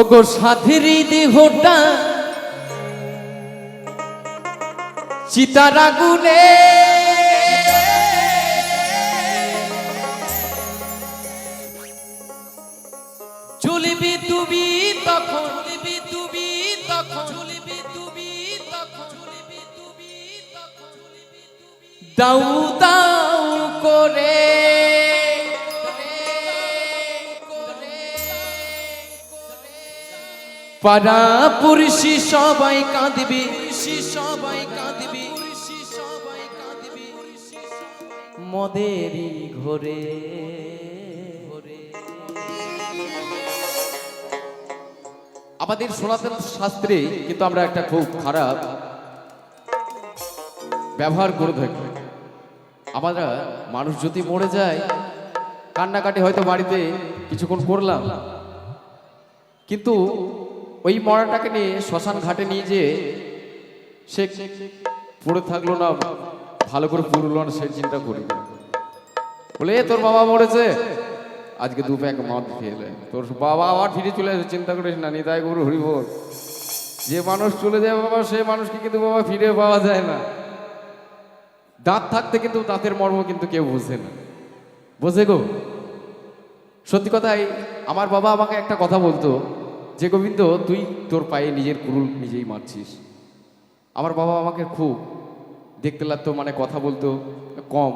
ওগো সাথীর দেহটা চিতার আগুনে চুলিবি তুমি তখন, চুলিবি তুমি তখন, চুলিবি তুমি তখন, চুলিবি তুমি তখন দাউ দাউ করে। পাড়া পুরুষি সবাই কাঁদবি সবাই কাঁদবি সবাই কাঁদবি মদেরই ঘরে। আমাদের সনাতন শাস্ত্রে কিন্তু আমরা একটা খুব খারাপ ব্যবহার করে থাকি। আমরা মানুষ যদি মরে যায়, কান্নাকাটি হয়তো বাড়িতে কিছুক্ষণ করলাম, কিন্তু ওই মরাটাকে নিয়ে শ্মশান ঘাটে নিয়ে যেয়ে সে পড়ে থাকল না, ভালো করে পুরলো না, সে চিন্তা করি। বলে তোর বাবা মরেছে? আজকে দু প্যাক মদ খেয়ে তোর বাবা আবার ফিরে চলে আসে, চিন্তা করিস না, নিতাই গুরু হরিবোল। যে মানুষ চলে যায় বাবা, সে মানুষকে কিন্তু বাবা ফিরে পাওয়া যায় না। দাঁত থাকতে কিন্তু দাঁতের মর্ম কিন্তু কেউ বোঝে না। বোঝে গো? সত্যি কথাই, আমার বাবা আমাকে একটা কথা বলতো যে গোবিন্দ, তুই তোর পায়ে নিজের কুরুল নিজেই মারছিস। আমার বাবা আমাকে খুব দেখতে লাগতো মানে কথা বলতো, কম,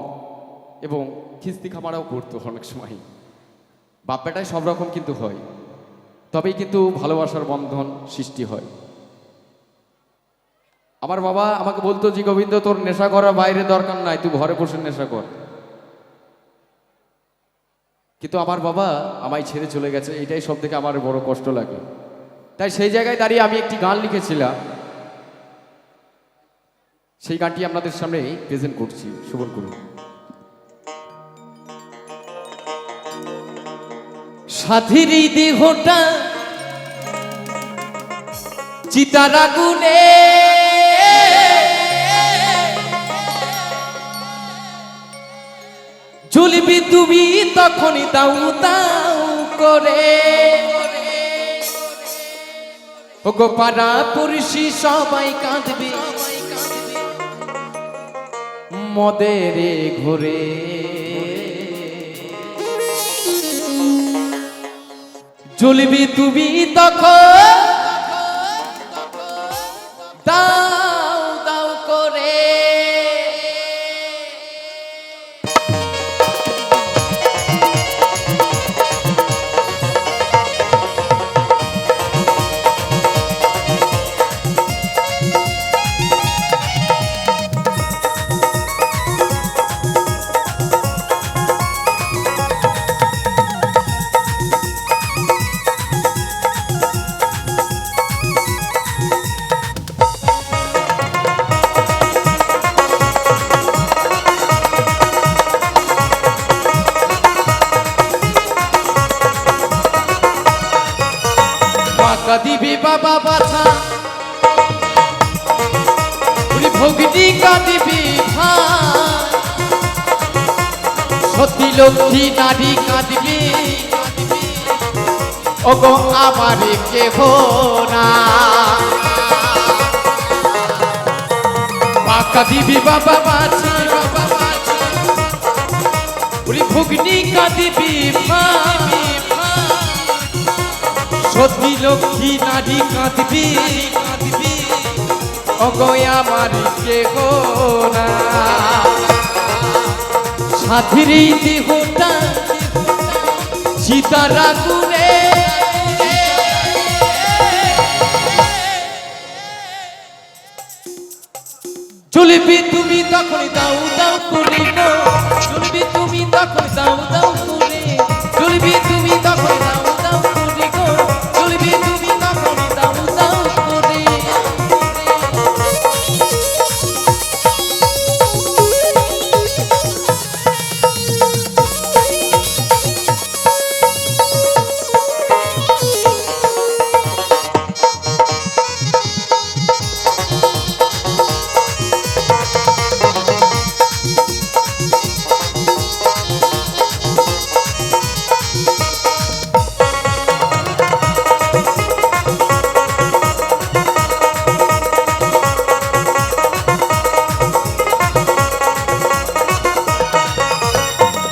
এবং খিস্তি খামারাও করতো অনেক সময়। বাপ বেটায় সব রকম কিন্তু হয়, তবেই কিন্তু ভালোবাসার বন্ধন সৃষ্টি হয়। আমার বাবা আমাকে বলতো যে গোবিন্দ, তোর নেশা করা বাইরে দরকার নাই, তুই ঘরে বসে নেশা কর। কিন্তু আমার বাবা আমায় ছেড়ে চলে গেছে এটাই সব থেকে আমার বড় কষ্ট লাগে। তাই সেই জায়গায় দাঁড়িয়ে আমি একটি গান লিখেছিলাম। সেই গানটি আপনাদের সামনে প্রেজেন্ট করছি শোভন করুন। সাথীর দেহটা চিতার আগুনে জ্বলবি তুমি তখনই দাউ দাউ করে। ও গো পাড়া পুরুষি, সবাই কাঁদবে। মদের ঘুরে। জ্বলবি তুমি তখন বাবা বাছা ভগ্নি কাঁদিবি সতী লক্ষ্মী নারী কাঁদবি ওগো আমার কেহ না। পাকা দিবি বাবা বাছা বাবা বাছা ভগ্নি কাঁদিবি ভাই। সতী লক্ষ্মী নারী কাঁদবি। কাঁদবি অগয় গো না। দেহটা চলবি তুমি তখন দাও দাও করে গো চলবি তুমি তখন দাও দাও করে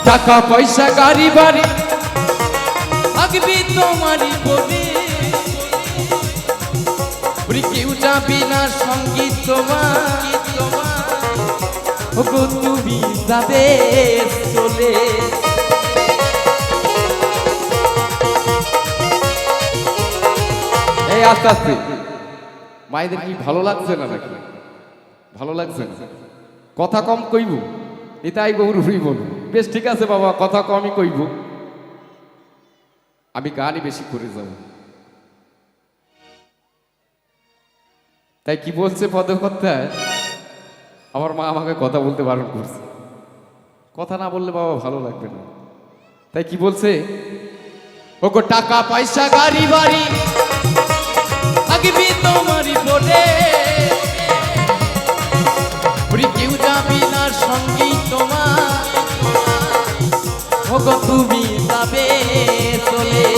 টাকা পয়সা, গাড়ি, বাড়ি। থাকবি তোমারই বলে। কেউ যাবি না সংগীত তোমার। ওগো, তুমি যাবে চলে। এই, আস্তে আস্তে। মায়েদের কি ভালো লাগছে না নাকি? ভালো লাগছে কথা কম কইব, এটাই গৌর হইব বেশ, ঠিক আছে বাবা, কথা কমই কইব। আমি গানই বেশি করে যাব তাই কি বলছে পদকর্তায়? আমার মা আমাকে কথা বলতে বারণ করছে। কথা না বললে বাবা ভালো লাগবে না। তাই কি বলছে? ওগো, টাকা, পয়সা, গাড়ি, বাড়ি থাকবি তোমারই ওরে কেউ যাবি না সংগীত ওগো তুমি যাবে চলে।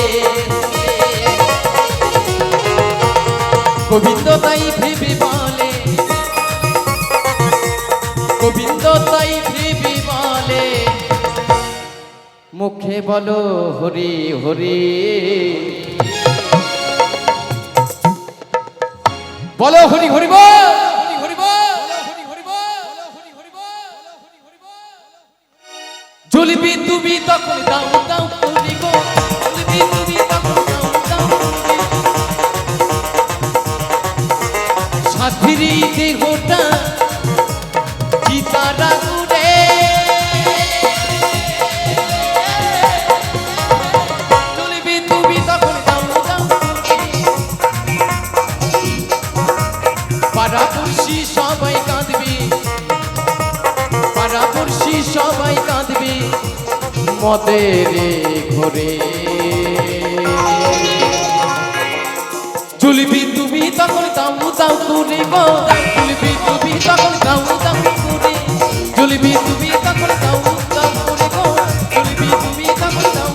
গোবিন্দ তাই ভেবে বলে। গোবিন্দ তাই ভেবে বলে। মুখে বলো, হরি হরি। বলো হরি হরি বল। ঝুলবি তুমি তখন দাও মদের ঘরে। চুলবি তুমি তখন দামু দাও তুলে গো। চুলবি তুমি তখন দামু দাও তুলে চুলবি তুমি তখন দামু দাও তুমি তখন